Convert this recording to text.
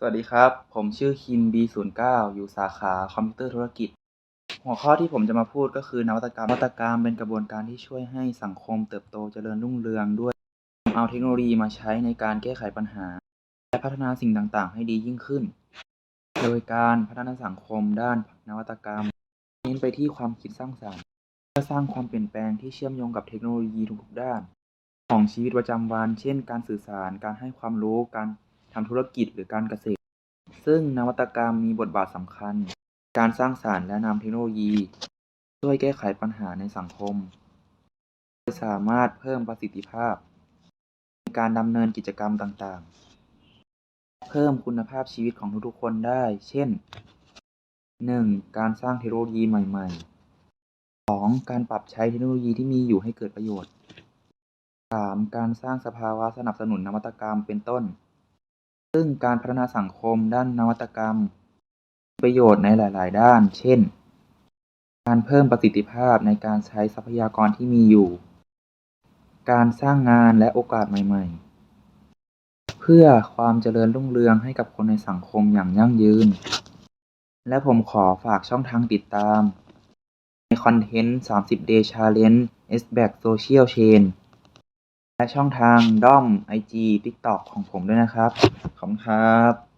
สวัสดีครับ ผมชื่อคิม B09 อยู่สาขาคอมพิวเตอร์ธุรกิจ หัวข้อที่ผมจะมาพูดก็คือนวัตกรรมนวัตกรรมเป็นกระบวนการที่ช่วยให้สังคมเติบโตเจริญรุ่งเรืองด้วย เอาเทคโนโลยีมาใช้ในการแก้ไขปัญหา และพัฒนาสิ่งต่างๆ ให้ดียิ่งขึ้น โดยการพัฒนาสังคมด้านนวัตกรรม เน้นไปที่ความคิดสร้างสรรค์เพื่อสร้างความเปลี่ยนแปลงที่เชื่อมโยงกับเทคโนโลยีทุกๆด้าน ของชีวิตประจำวัน เช่น การสื่อสาร การให้ความรู้ การ ทำธุรกิจหรือการเกษตร ซึ่งนวัตกรรมมีบทบาทสำคัญ การสร้างสรรค์และนำเทคโนโลยี ช่วยแก้ไขปัญหาในสังคม สามารถเพิ่มประสิทธิภาพ ในการดำเนินกิจกรรมต่างๆ เพิ่มคุณภาพชีวิตของทุกๆคนได้ เช่น 1. การสร้างเทคโนโลยีใหม่ ๆ 2. การปรับใช้เทคโนโลยีที่มีอยู่ให้เกิดประโยชน์ 3. การสร้างสภาวะสนับสนุนนวัตกรรมเป็นต้น ซึ่งการพัฒนาสังคมด้านนวัตกรรม มีประโยชน์ในหลาย ๆ ด้าน เช่น การเพิ่มประสิทธิภาพในการใช้ทรัพยากรที่มีอยู่ การสร้างงานและโอกาสใหม่ ๆ เพื่อความเจริญรุ่งเรืองให้กับคนในสังคมอย่างยั่งยืน และผมขอฝากช่องทางติดตาม ในคอนเทนต์ 30 Day Challenge SBAC Social Chain และช่องทางด้อม IG TikTok ของผมด้วยนะครับ ขอบคุณครับ